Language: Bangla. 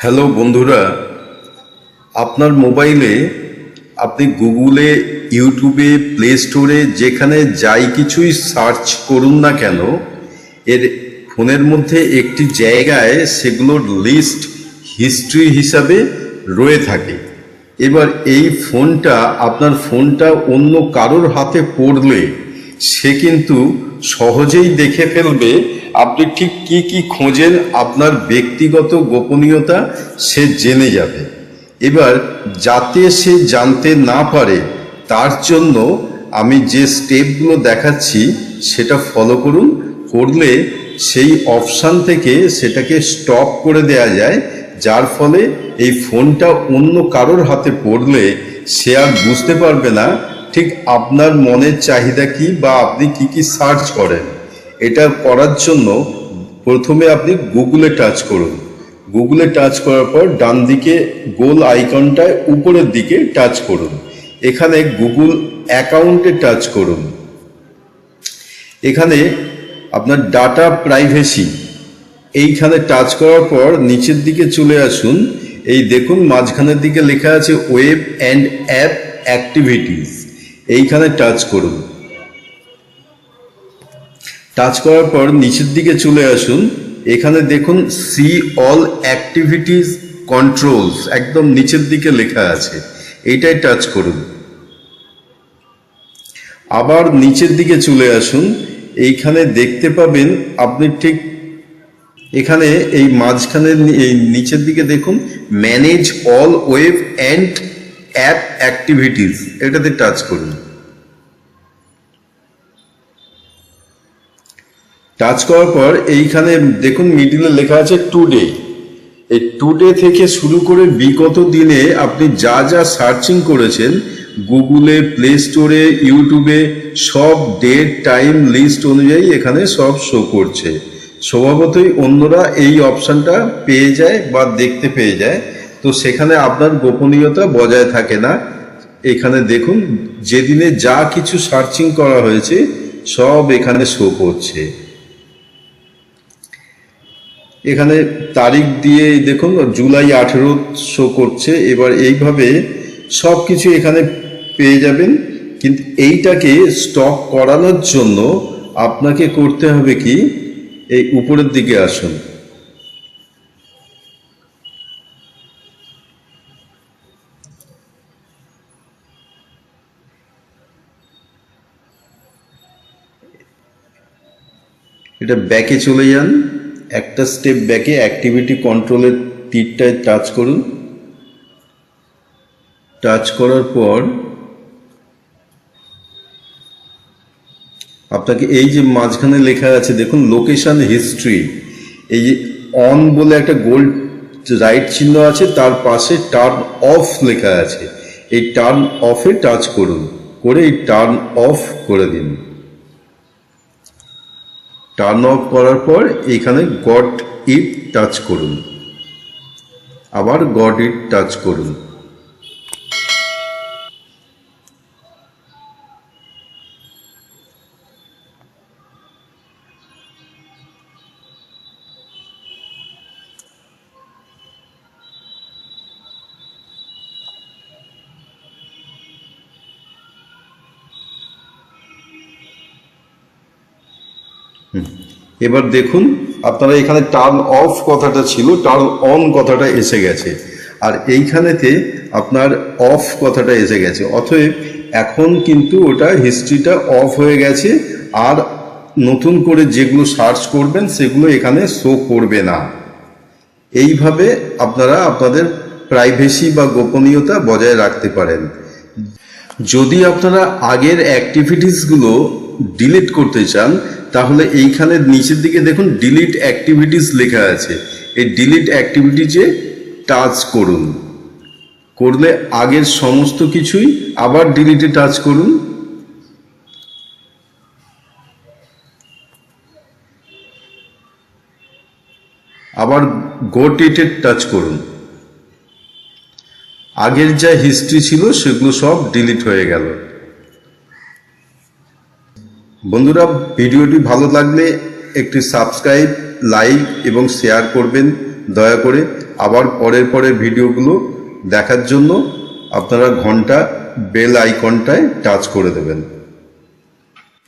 হ্যালো বন্ধুরা। আপনার মোবাইলে আপনি গুগলে, ইউটিউবে, প্লে স্টোরে যেখানে যাই কিছুই সার্চ করুন না কেন, এর ফোনের মধ্যে একটি জায়গায় সেগুলোর লিস্ট হিস্ট্রি হিসাবে রয়ে থাকে। এবার এই ফোনটা, আপনার ফোনটা অন্য কারোর হাতে পড়লে সে কিন্তু সহজেই দেখে ফেলবে আপনি ঠিক কি কি খোঁজেন, আপনার ব্যক্তিগত গোপনীয়তা সে জেনে যাবে। এবার, যাতে সে জানতে না পারে, তার জন্য আমি যে স্টেপগুলো দেখাচ্ছি, সেটা ফলো করুন। করলে সেই অপশান থেকে সেটাকে স্টপ করে দেয়া যায়, যার ফলে এই ফোনটা অন্য কারোর হাতে পড়লে সে আর বুঝতে পারবে না, ঠিক আপনার মনের চাহিদা কি বা আপনি কি কি সার্চ করেন। এটা করার জন্য প্রথমে আপনি গুগলে টাচ করুন। গুগলে টাচ করার পর ডান দিকে গোল আইকনটায় উপরের দিকে টাচ করুন। এখানে গুগল অ্যাকাউন্টে টাচ করুন। এখানে আপনার ডাটা প্রাইভেসি এইখানে টাচ করার পর নিচের দিকে চলে আসুন। এই দেখুন মাঝখানের দিকে লেখা আছে ওয়েব অ্যান্ড অ্যাপ অ্যাক্টিভিটিস এইখানে টাচ করুন। টাচ করার পর নিচের দিকে চলে আসুন। এখানে দেখুন সি অল অ্যাক্টিভিটিস কন্ট্রোলস একদম নিচের দিকে লেখা আছে। এইটাই টাচ করুন। আবার নিচের দিকে চলে আসুন। এইখানে দেখতে পাবেন, আপনি ঠিক এখানে এই মাঝখানে এই নিচের দিকে দেখুন manage all web and app activities এটাতে টাচ করুন। টাচ করার পর এইখানে দেখুন মিডিলে লেখা আছে টুডে এই টুডে থেকে শুরু করে বিগত দিনে আপনি যা যা সার্চিং করেছেন গুগলে প্লে স্টোরে ইউটিউবে সব ডেট টাইম লিস্ট অনুযায়ী এখানে সব শো করছে। স্বভাবতই অন্যরা এই অপশানটা পেয়ে যায় বা দেখতে পেয়ে যায়। তো সেখানে আপনার গোপনীয়তা বজায় থাকে না। এখানে দেখুন, যেদিনে যা কিছু সার্চিং করা হয়েছে, সব এখানে শো করছে। এখানে তারিখ দিয়ে দেখুন, জুলাই আঠেরো শো করছে। এবার এইভাবে সব কিছু এখানে পেয়ে যাবেন। কিন্তু এইটাকে স্টক করানোর জন্য আপনাকে করতে হবে কি? এই উপরের দিকে আসুন। এটা ব্যাকে চলে যান। একটা স্টেপ ব্যাকে অ্যাক্টিভিটি কন্ট্রোলের তীরটায় টাচ করুন। টাচ করার পর আপনাকে এই যে মাঝখানে লেখা আছে, দেখুন লোকেশন হিস্ট্রি এই যে অন বলে একটা গোল রাইট চিহ্ন আছে, তার পাশে টার্ন অফ লেখা আছে। এই টার্ন অফে টাচ করুন। করে এই টার্ন অফ করে দিন। টার্ন অফ করার পর এখানে গড ইট টাচ করুন। আবার গড ইট টাচ করুন। এবার দেখুন, আপনারা এখানে টার্ন অফ কথাটা ছিল টার্ন অন কথাটা এসে গেছে। আর এইখানেতে আপনার অফ কথাটা এসে গেছে। অতএব এখন কিন্তু ওটা হিস্ট্রিটা অফ হয়ে গেছে, আর নতুন করে যেগুলো সার্চ করবেন, সেগুলো এখানে শো করবে না। এইভাবে আপনারা আপনাদের প্রাইভেসি বা গোপনীয়তা বজায় রাখতে পারেন। যদি আপনারা আগের অ্যাক্টিভিটিসগুলো ডিলিট করতে চান তাহলে এইখানে নিচের দিকে দেখুন ডিলিট অ্যাক্টিভিটিস লেখা আছে। এই ডিলিট অ্যাক্টিভিটিজে টাচ করুন। করলে আগের সমস্ত কিছুই আবার ডিলিটে টাচ করুন। আবার গোটিটে টাচ করুন। আগের যা হিস্ট্রি ছিল সেগুলো সব ডিলিট হয়ে গেল। বন্ধুরা, ভিডিওটি ভালো লাগলে একটি সাবস্ক্রাইব, লাইক এবং শেয়ার করবেন। দয়া করে আবার পরের পরের ভিডিওগুলো দেখার জন্য আপনারা ঘণ্টা, বেল আইকনটায় টাচ করে দেবেন।